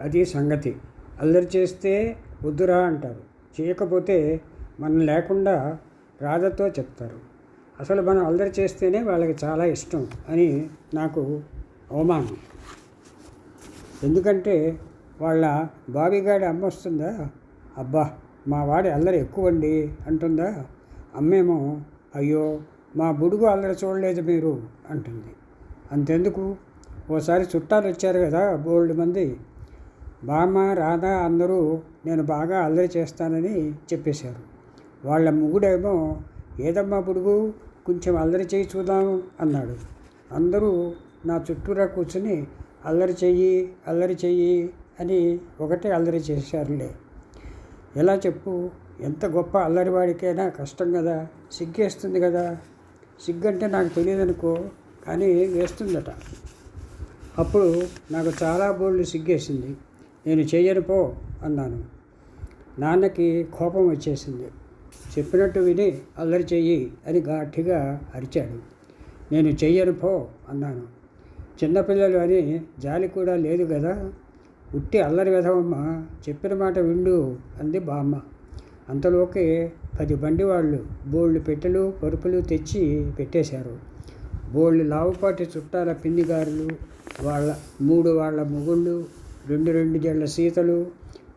అది సంగతి. అల్లరి చేస్తే వద్దురా అంటారు. చేయకపోతే మనం లేకుండా రాధతో చెప్తారు. అసలు మనం అల్లరి చేస్తేనే వాళ్ళకి చాలా ఇష్టం అని నాకు అవమానం. ఎందుకంటే వాళ్ళ బావిగాడి అమ్మ వస్తుందా? అబ్బా మా వాడి అల్లరి ఎక్కువండి అంటుందా? అమ్మేమో అయ్యో మా బుడుగు అల్లరి చూడలేదు మీరు అంటుంది. అంతెందుకు? ఓసారి చుట్టాలు వచ్చారు కదా బోల్డ్ మంది. బామ్మ రాధా అందరూ నేను బాగా అల్లరి చేస్తానని చెప్పేశారు. వాళ్ళ ముగుడేమో ఏదమ్మా పుడుగు కొంచెం అల్లరి చేయి చూద్దాం అన్నాడు. అందరూ నా చుట్టూరా కూర్చుని అల్లరి చెయ్యి అల్లరి చెయ్యి అని ఒకటే అల్లరి చేశారులే. ఎలా చెప్పు ఎంత గొప్ప అల్లరివాడికైనా కష్టం కదా సిగ్గేస్తుంది కదా. సిగ్గంటే నాకు తెలియదనుకో కానీ వేస్తుందట. అప్పుడు నాకు చాలా బోళ్ళు సిగ్గేసింది. నేను చేయను పో అన్నాను. నాన్నకి కోపం వచ్చేసింది. చెప్పినట్టు విని అల్లరి చెయ్యి అని గట్టిగా అరిచాడు. నేను చెయ్యను పో అన్నాను. చిన్నపిల్లలు అని జాలి కూడా లేదు కదా. ఉట్టి అల్లరి విధమమ్మ చెప్పిన మాట విండు అంది బామ్మ. అంతలోకే పది బండి వాళ్ళు బోళ్ళు పెట్టెలు పరుపులు తెచ్చి పెట్టేశారు. బోళ్ళు లావుపాటి చుట్టాల పిన్నిగారులు వాళ్ళ మూడు వాళ్ళ మొగుళ్ళు రెండు రెండు జళ్ళ సీతలు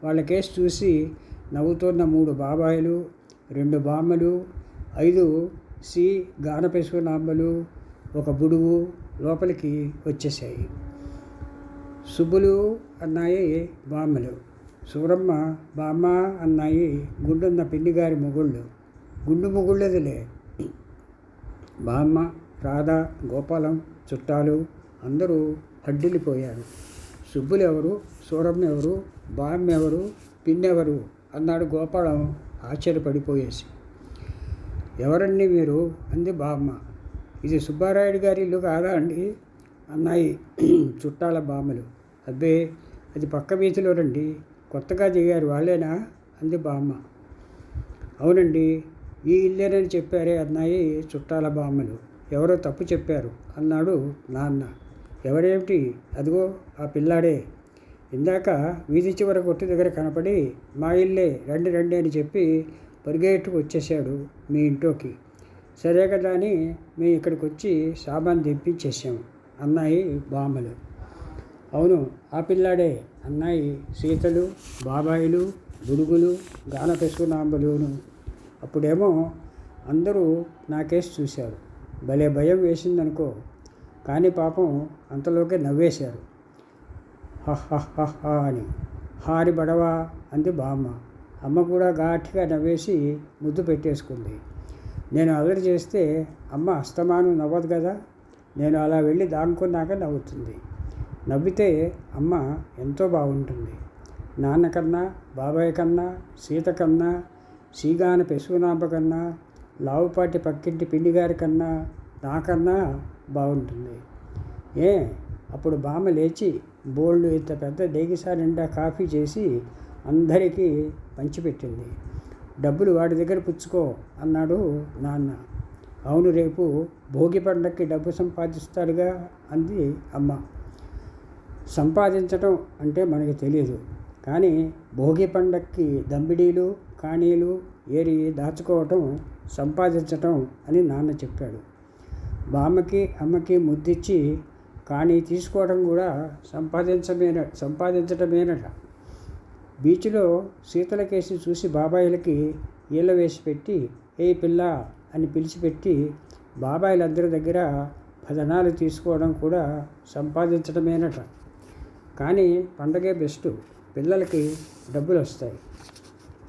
వాళ్ళ కేసు చూసి నవ్వుతున్న మూడు బాబాయిలు రెండు బామ్మలు ఐదు సి గానపెసునాంబలు ఒక బుడుగు లోపలికి వచ్చేసాయి సుబ్బులు అన్నాయి బామ్మలు సూరమ్మ బామ్మ అన్నాయి గుండున్న పిన్నిగారి మొగుళ్ళు. గుండు మొగుళ్ళదిలే. బామ్మ రాధ గోపాలం చుట్టాలు అందరూ అడ్డిల్లిపోయాడు. సుబ్బులు ఎవరు సూరమ్మ ఎవరు బామ్మ ఎవరు పిన్నెవరు? అన్నాడు గోపాలం ఆశ్చర్యపడిపోయేసి. ఎవరండి మీరు? అంది బామ్మ. ఇది సుబ్బారాయుడు గారి ఇల్లు కాదా అండి? అన్నాయి చుట్టాల బామ్మలు. అబ్బే అది పక్క వీధిలో రండి. కొత్తగా దిగారు వాళ్ళేనా? అంది బామ్మ. అవునండి ఈ ఇల్లేనని చెప్పారే అన్నాయి చుట్టాల బామ్మలు. ఎవరో తప్పు చెప్పారు అన్నాడు నాన్న. ఎవడేమిటి? అదిగో ఆ పిల్లాడే. ఇందాక వీధి చివర కొట్టు దగ్గర కనపడి మా ఇల్లే రండి రండి అని చెప్పి పరిగెట్టుకు వచ్చేసాడు మీ ఇంట్లోకి. సరే కదా అని మేము ఇక్కడికి వచ్చి సామాన్ తెప్పించేసాము అన్నాయి బామ్మలు అవును ఆ పిల్లాడే. అన్నాయి సీతలు బాబాయిలు బుడుగులు గానపెసునాంబలును అప్పుడేమో అందరూ నాకేసి చూశారు. భలే భయం వేసిందనుకో. కానీ పాపం అంతలోకే నవ్వేశారు. హహ అని. హారి బడవా అంది బామ్మ. అమ్మ కూడా ఘాటిగా నవ్వేసి ముద్దు పెట్టేసుకుంది. నేను అల్లరి చేస్తే అమ్మ అస్తమానం నవ్వదు కదా? నేను అలా వెళ్ళి దాక్కున్నాక నవ్వుతుంది. నవ్వితే అమ్మ ఎంతో బాగుంటుంది. నాన్న కన్నా బాబాయ్ కన్నా సీత కన్నా సీగాన పెసుగునాంప కన్నా లావుపాటి పక్కింటి పిండిగారి కన్నా నాకన్నా బాగుంటుంది. ఏ? అప్పుడు బామ్మ లేచి బోల్డ్ ఇంత పెద్ద డేగిసా నిండా కాఫీ చేసి అందరికీ పంచిపెట్టింది. డబ్బులు వాడి దగ్గర పుచ్చుకో అన్నాడు నాన్న. అవును రేపు భోగి పండక్కి డబ్బు సంపాదిస్తాడుగా అంది అమ్మ. సంపాదించటం అంటే మనకి తెలియదు కానీ భోగి పండక్కి దంబిడీలు కాణీలు ఏరి దాచుకోవటం సంపాదించటం అని నాన్న చెప్పాడు. బామ్మకి అమ్మకి ముద్దిచ్చి కానీ తీసుకోవడం కూడా సంపాదించమేన సంపాదించటమేనట. బీచ్లో శీతలకేసి చూసి బాబాయిలకి ఈల వేసి పెట్టి ఏ పిల్ల అని పిలిచిపెట్టి బాబాయిలందరి దగ్గర పదనాలు తీసుకోవడం కూడా సంపాదించడమేనట కానీ పండగే బెస్ట్ పిల్లలకి డబ్బులు వస్తాయి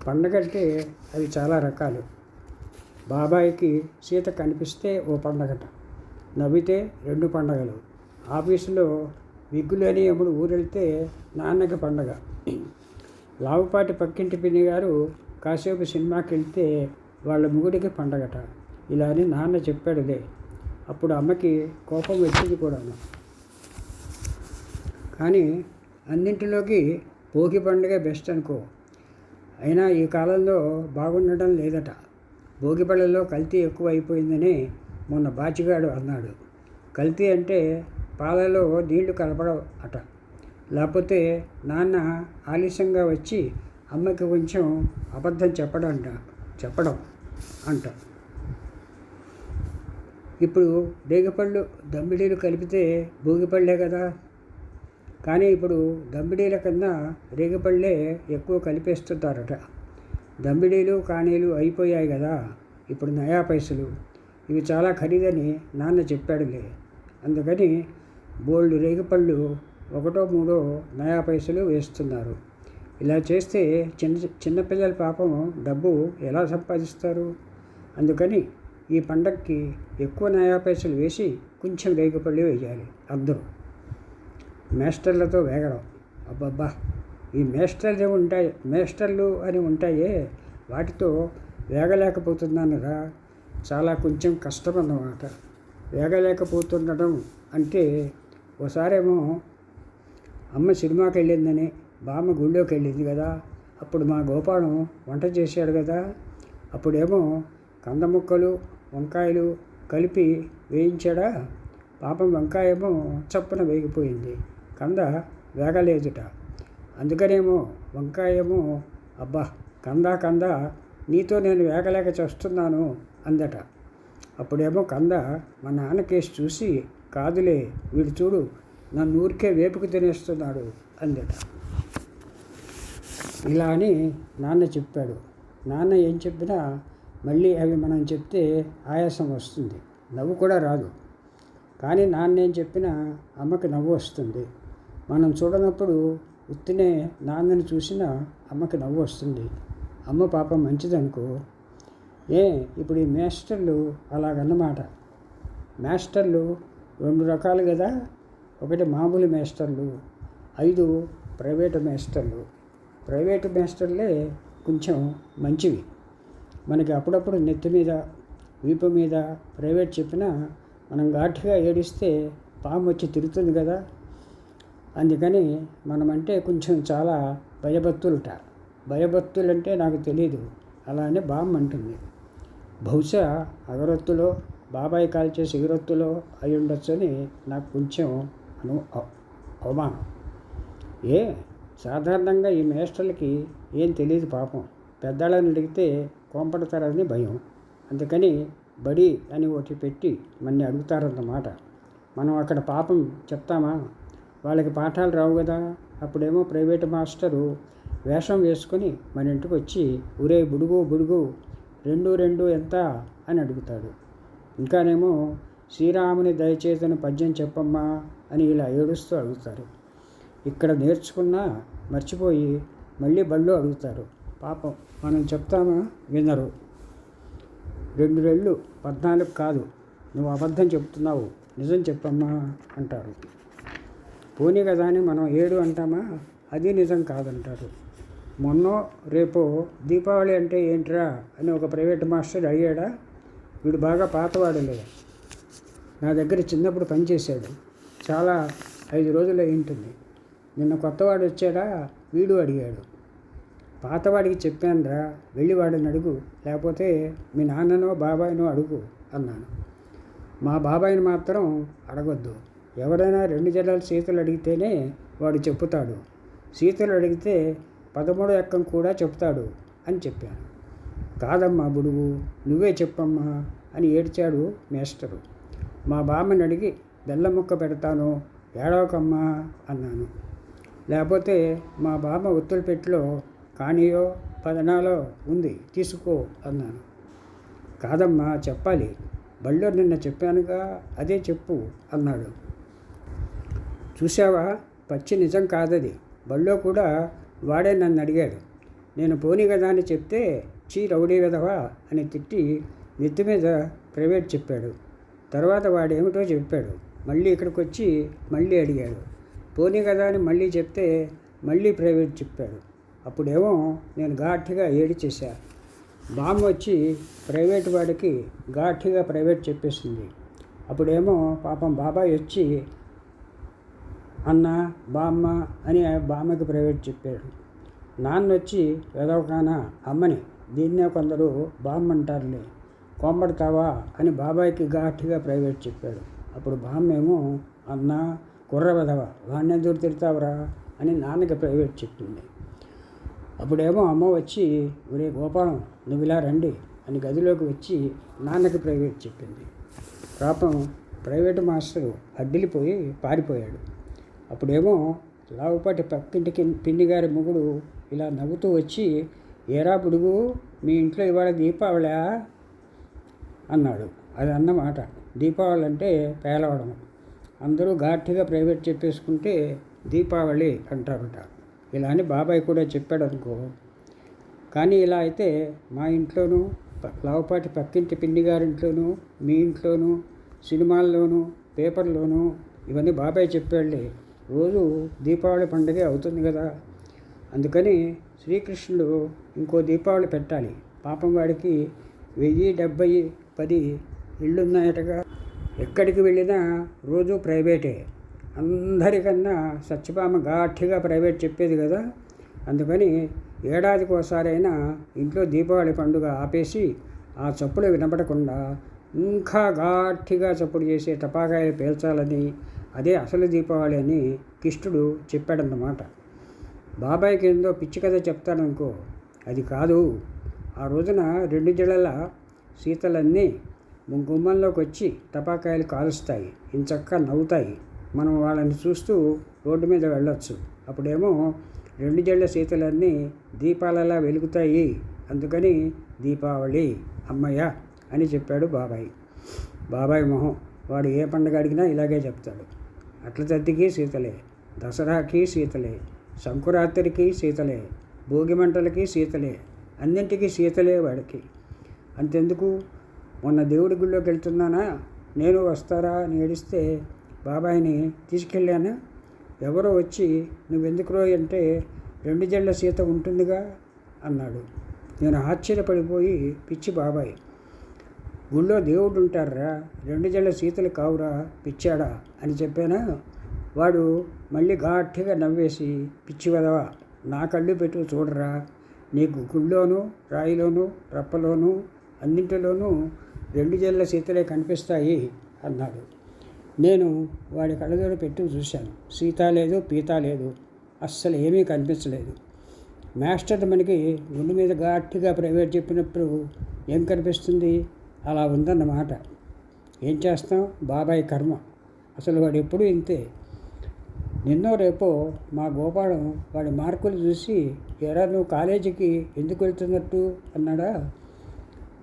పండగ అంటే అవి చాలా రకాలు. బాబాయికి సీత కనిపిస్తే ఓ పండగట. నవ్వితే రెండు పండగలు. ఆఫీసులో విగ్గులేని అమ్ముడు ఊరెళ్తే నాన్నకి పండగ. లావుపాటి పక్కింటి పిన్ని గారు కాసేపు సినిమాకి వెళ్తే వాళ్ళ ముగుడికి పండగట. ఇలా అని నాన్న చెప్పాడులే. అప్పుడు అమ్మకి కోపం వచ్చింది కూడాను. కానీ అన్నింటిలోకి భోగి పండుగ బెస్ట్ అనుకో. అయినా ఈ కాలంలో బాగుండటం లేదట. భోగి పళ్ళలో కల్తీ ఎక్కువ అయిపోయిందని మొన్న బాచిగాడు అన్నాడు. కల్తీ అంటే పాలలో నీళ్ళు కలపడం అట. లేకపోతే నాన్న ఆలస్యంగా వచ్చి అమ్మకి కొంచెం అబద్ధం చెప్పడం అంట చెప్పడం అంట. ఇప్పుడు రేగిపళ్ళు దమ్మిడీలు కలిపితే భోగిపళ్ళే కదా? కానీ ఇప్పుడు దమ్మిడీల కన్నా రేగిపళ్ళే ఎక్కువ కలిపేస్తుంటారట. దమ్మిడీలు కానీలు అయిపోయాయి కదా? ఇప్పుడు నయా పైసలు. ఇవి చాలా ఖరీదని నాన్న చెప్పాడులే. అందుకని బోల్డ్ రేగిపళ్ళు ఒకటో మూడో నయా పైసలు వేస్తున్నారు. ఇలా చేస్తే చిన్న చిన్నపిల్లల పాపం డబ్బు ఎలా సంపాదిస్తారు? అందుకని ఈ పండక్కి ఎక్కువ నయా పైసలు వేసి కొంచెం రేగిపళ్ళు వేయాలి అందరూ. మేస్టర్లతో వేగడం. అబ్బబ్బా! ఈ మేస్టర్లు ఉంటాయి మేస్టర్లు అని ఉంటాయే వాటితో వేగలేకపోతున్నానురా. చాలా కొంచెం కష్టం అన్నమాట వేగలేకపోతుండడం అంటే ఒకసారేమో అమ్మ సినిమాకి వెళ్ళిందని బామ్మ గుళ్ళోకి వెళ్ళింది కదా అప్పుడు మా గోపాలం వంట చేశాడు కదా అప్పుడేమో కంద ముక్కలు వంకాయలు కలిపి వేయించాడా పాపం వంకాయ ఏమో చప్పున వేగిపోయింది కంద వేగలేదుట. అందుకనేమో వంకాయేమో అబ్బా కంద కంద నీతో నేను వేగలేక చేస్తున్నాను అందట. అప్పుడేమో కంద మా నాన్న కేసు చూసి కాదులే వీడు చూడు నన్ను ఊరికే వేపుకు తినేస్తున్నాడు అందట. ఇలా అని నాన్న చెప్పాడు. నాన్న ఏం చెప్పినా మళ్ళీ అవి మనం చెప్తే ఆయాసం వస్తుంది. నవ్వు కూడా రాదు. కానీ నాన్న ఏం చెప్పినా అమ్మకి నవ్వు వస్తుంది. మనం చూడనప్పుడు ఉత్తినే నాన్నని చూసినా అమ్మకి నవ్వు వస్తుంది. అమ్మ పాపం మంచిదనుకో ఏ ఇప్పుడు ఈ మేస్టర్లు అలాగన్నమాట. మేస్టర్లు రెండు రకాలు కదా ఒకటి మామూలు మేస్టర్లు ఐదు ప్రైవేటు మేస్టర్లు. ప్రైవేటు మేస్టర్లే కొంచెం మంచివి. మనకి అప్పుడప్పుడు నెత్తి మీద వీపు మీద ప్రైవేట్ చెప్పినా మనం ఘాటుగా ఏడిస్తే పాము వచ్చి తిరుగుతుంది కదా అందుకని మనమంటే కొంచెం చాలా భయభక్తులుట భయభక్తులంటే నాకు తెలియదు అలానే బామ్ అంటుంది. బహుశా అగరొత్తులో బాబాయ్ కాల్చే సిగరొత్తులో అయి ఉండొచ్చని నాకు కొంచెం అను అవమానం. ఏ? సాధారణంగా ఈ మేస్టర్లకి ఏం తెలియదు పాపం. పెద్దవాళ్ళని అడిగితే కోంపడతారని భయం. అందుకని బడి అని ఒకటి పెట్టి మన్ని అడుగుతారన్నమాట. మనం అక్కడ పాపం చెప్తామా? వాళ్ళకి పాఠాలు రావు కదా అప్పుడేమో ప్రైవేట్ మాస్టరు వేషం వేసుకొని మన ఇంటికి వచ్చి ఊరే బుడుగు బుడుగు రెండు రెండు ఎంత? అని అడుగుతాడు. ఇంకానేమో శ్రీరాముని దయచేతను పద్యం చెప్పమ్మా అని ఇలా ఏడుస్తూ అడుగుతారు. ఇక్కడ నేర్చుకున్నా మర్చిపోయి మళ్ళీ బళ్ళు అడుగుతారు. పాపం మనం చెప్తామా? వినరు. రెండు రెళ్ళు పద్నాలుగు కాదు. నువ్వు అబద్ధం చెప్తున్నావు నిజం చెప్పమ్మా అంటారు. పోనీ కదా అని మనం ఏడు అంటామా? అది నిజం కాదంటారు. మొన్న రేపు దీపావళి అంటే ఏంట్రా అని ఒక ప్రైవేట్ మాస్టర్ అడిగాడా? వీడు బాగా పాతవాడులే. నా దగ్గర చిన్నప్పుడు పనిచేశాడు చాలా ఐదు రోజులు అయి ఉంటుంది నిన్న కొత్తవాడు వచ్చాడా? వీడు అడిగాడు. పాతవాడికి చెప్పానురా వెళ్ళి వాడిని అడుగు. లేకపోతే మీ నాన్ననో బాబాయ్నో అడుగు అన్నాను. మా బాబాయ్ని మాత్రం అడగొద్దు. ఎవరైనా రెండు జలాల సీతలు అడిగితేనే వాడు చెప్పుతాడు. సీతలు అడిగితే పదమూడో ఎక్కం కూడా చెప్తాడు అని చెప్పాను. కాదమ్మా బుడుగు నువ్వే చెప్పమ్మా అని ఏడ్చాడు మేస్టరు. మా బామ్మని అడిగి బెల్లం ముక్క పెడతాను ఏడవకమ్మా అన్నాను. లేకపోతే మా బామ్మ ఉత్తరపెట్టిలో కానీయో పదనాలో ఉంది తీసుకో అన్నాను. కాదమ్మా చెప్పాలి. బళ్ళో నిన్న చెప్పానుగా అదే చెప్పు అన్నాడు. చూసావా పచ్చి నిజం కాదది. బళ్ళో కూడా వాడే నన్ను అడిగాడు. నేను పోనీ కదా అని చెప్తే చీ రౌడీ కదవా అని తిట్టి నెత్తి మీద ప్రైవేట్ చెప్పాడు. తర్వాత వాడేమిటో చెప్పాడు. మళ్ళీ ఇక్కడికి వచ్చి మళ్ళీ అడిగాడు. పోనీ కదా అని మళ్ళీ చెప్తే మళ్ళీ ప్రైవేట్ చెప్పాడు. అప్పుడేమో నేను ఘాటుగా ఏడిచేశా. బామ్మ వచ్చి ప్రైవేట్ వాడికి ఘాటుగా ప్రైవేట్ చెప్పేసింది. అప్పుడేమో పాపం బాబాయ్ వచ్చి అన్న బామ్మ అని బామ్మకి ప్రైవేట్ చెప్పాడు. నాన్న వచ్చి వెదవకానా అమ్మని దీన్నే కొందరు బామ్మ అంటారులే కోంబడతావా అని బాబాయ్కి ఘాటుగా ప్రైవేట్ చెప్పాడు. అప్పుడు బామ్మ ఏమో అన్న కుర్ర వెదవ వాడిని దూరు తిడతావురా? అని నాన్నకి ప్రైవేట్ చెప్పింది. అప్పుడేమో అమ్మ వచ్చి ఒరే గోపాలం నువ్వు ఇలా రండి అని గదిలోకి వచ్చి నాన్నకి ప్రైవేట్ చెప్పింది. పాపం ప్రైవేట్ మాస్టరు అడ్డిలిపోయి పారిపోయాడు. అప్పుడేమో లావుపాటి పక్కింటికి పిన్నిగారి మొగుడు ఇలా నవ్వుతూ వచ్చి ఏరా బుడుగు మీ ఇంట్లో ఇవాళ దీపావళి అన్నాడు. అది అన్నమాట. దీపావళి అంటే పేలవడం. అందరూ ఘాటిగా ప్రైవేట్ చెప్పేసుకుంటే దీపావళి అంటారట. ఇలా అని బాబాయ్ కూడా చెప్పాడు అనుకో కానీ ఇలా అయితే మా ఇంట్లోనూ లావుపాటి పక్కింటి పిన్ని గారింట్లోనూ మీ ఇంట్లోనూ సినిమాల్లోనూ పేపర్లోనూ ఇవన్నీ బాబాయ్ చెప్పాడులే రోజు దీపావళి పండుగే అవుతుంది కదా అందుకని శ్రీకృష్ణుడు ఇంకో దీపావళి పెట్టాలి. పాపం వాడికి వెయ్యి డెబ్బై పది ఇళ్ళున్నాయటగా. ఎక్కడికి వెళ్ళినా రోజు ప్రైవేటే. అందరికన్నా సత్యభామ ఘాటిగా ప్రైవేట్ చెప్పేది కదా అందుకని ఏడాదికి ఒకసారైనా ఇంట్లో దీపావళి పండుగ ఆపేసి ఆ చప్పులు వినపడకుండా ఇంకా ఘాటిగా చప్పుడు చేసే టపాకాయలు పేల్చాలని అదే అసలు దీపావళి అని కిష్టుడు చెప్పాడన్నమాట. బాబాయ్కి ఏందో పిచ్చి కథ చెప్తాడనుకో అది కాదు. ఆ రోజున రెండు జడల సీతలన్నీ గుమ్మంలోకి వచ్చి టపాకాయలు కాలుస్తాయి. ఇంచక్క నవ్వుతాయి. మనం వాళ్ళని చూస్తూ రోడ్డు మీద వెళ్ళొచ్చు. అప్పుడేమో రెండు జళ్ళ సీతలన్నీ దీపాలలా వెలుగుతాయి. అందుకని దీపావళి అమ్మయ్య అని చెప్పాడు బాబాయ్. బాబాయ్ మొహం. వాడు ఏ పండుగ అడిగినా ఇలాగే చెప్తాడు. అట్ల తద్దికి సీతలే దసరాకి సీతలే సంకురాత్రికి సీతలే భోగి మంటలకి సీతలే అన్నింటికీ సీతలే వాడికి. అంతెందుకు? మొన్న దేవుడి గుళ్ళోకి వెళ్తున్నానా? నేను వస్తారా అని ఏడిస్తే బాబాయిని తీసుకెళ్ళాను? ఎవరో వచ్చి నువ్వెందుకు అంటే రెండు జళ్ళ సీత ఉంటుందిగా అన్నాడు. నేను ఆశ్చర్యపడిపోయి పిచ్చి బాబాయ్ గుళ్ళో దేవుడు ఉంటారా రెండు జళ్ళ సీతలు కావురా పిచ్చాడా? అని చెప్పానా? వాడు మళ్ళీ ఘాట్టిగా నవ్వేసి పిచ్చి వదవా నా కళ్ళు పెట్టు చూడరా. నీకు గుళ్ళోనూ రాయిలోనూ రప్పలోనూ అన్నింటిలోనూ రెండు జళ్ళ సీతలే కనిపిస్తాయి అన్నాడు. నేను వాడి కళ్ళజోడు పెట్టి చూశాను. సీత లేదు పీత లేదు అస్సలు ఏమీ కనిపించలేదు. మాస్టర్ మనకి గుండె మీద గట్టిగా ప్రైవేట్ చెప్పినప్పుడు ఏం కనిపిస్తుంది? అలా ఉందన్నమాట. ఏం చేస్తాం? బాబాయ్ కర్మ. అసలు వాడు ఎప్పుడూ ఇంతే. నిన్నో రేపో మా గోపాలం వాడి మార్కులు చూసి ఎరా నువ్వు కాలేజీకి ఎందుకు వెళ్తున్నట్టు? అన్నాడా.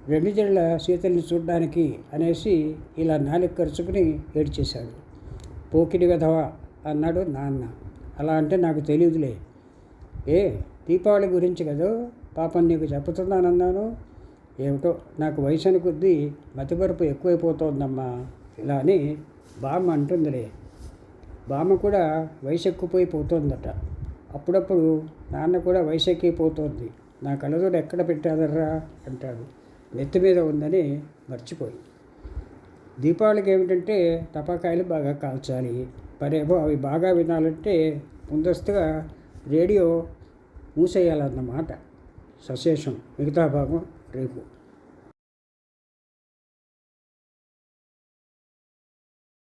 రెండు జళ్ళ సీతల్ని చూడడానికి అనేసి ఇలా నాలుగు ఖర్చుకుని ఏడ్చేశాడు. పోకిడి విధవా అన్నాడు నాన్న. అలా అంటే నాకు తెలియదులే ఏ? దీపావళి గురించి కదా? పాపం నీకు చెప్పుతున్నానన్నాను. ఏమిటో? నాకు వయసు అని కొద్దీ మతిపరుపు ఎక్కువైపోతోందమ్మా ఇలా అని బామ్మ అంటుందిలే. బామ్మ కూడా వయసు ఎక్కువైపోయి పోతోందట అప్పుడప్పుడు నాన్న కూడా వయసు ఎక్కిపోతోంది. నా కళ్ళజోడు ఎక్కడ పెట్టాదర్రా? అంటాడు. నెత్తి మీద ఉందని మర్చిపోయి. దీపావళికి ఏమిటంటే టపాకాయలు బాగా కాల్చాలి. మరేమో అవి బాగా వినాలంటే ముందస్తుగా రేడియో మూసేయాలన్నమాట. సశేషం. మిగతా భాగం రేపు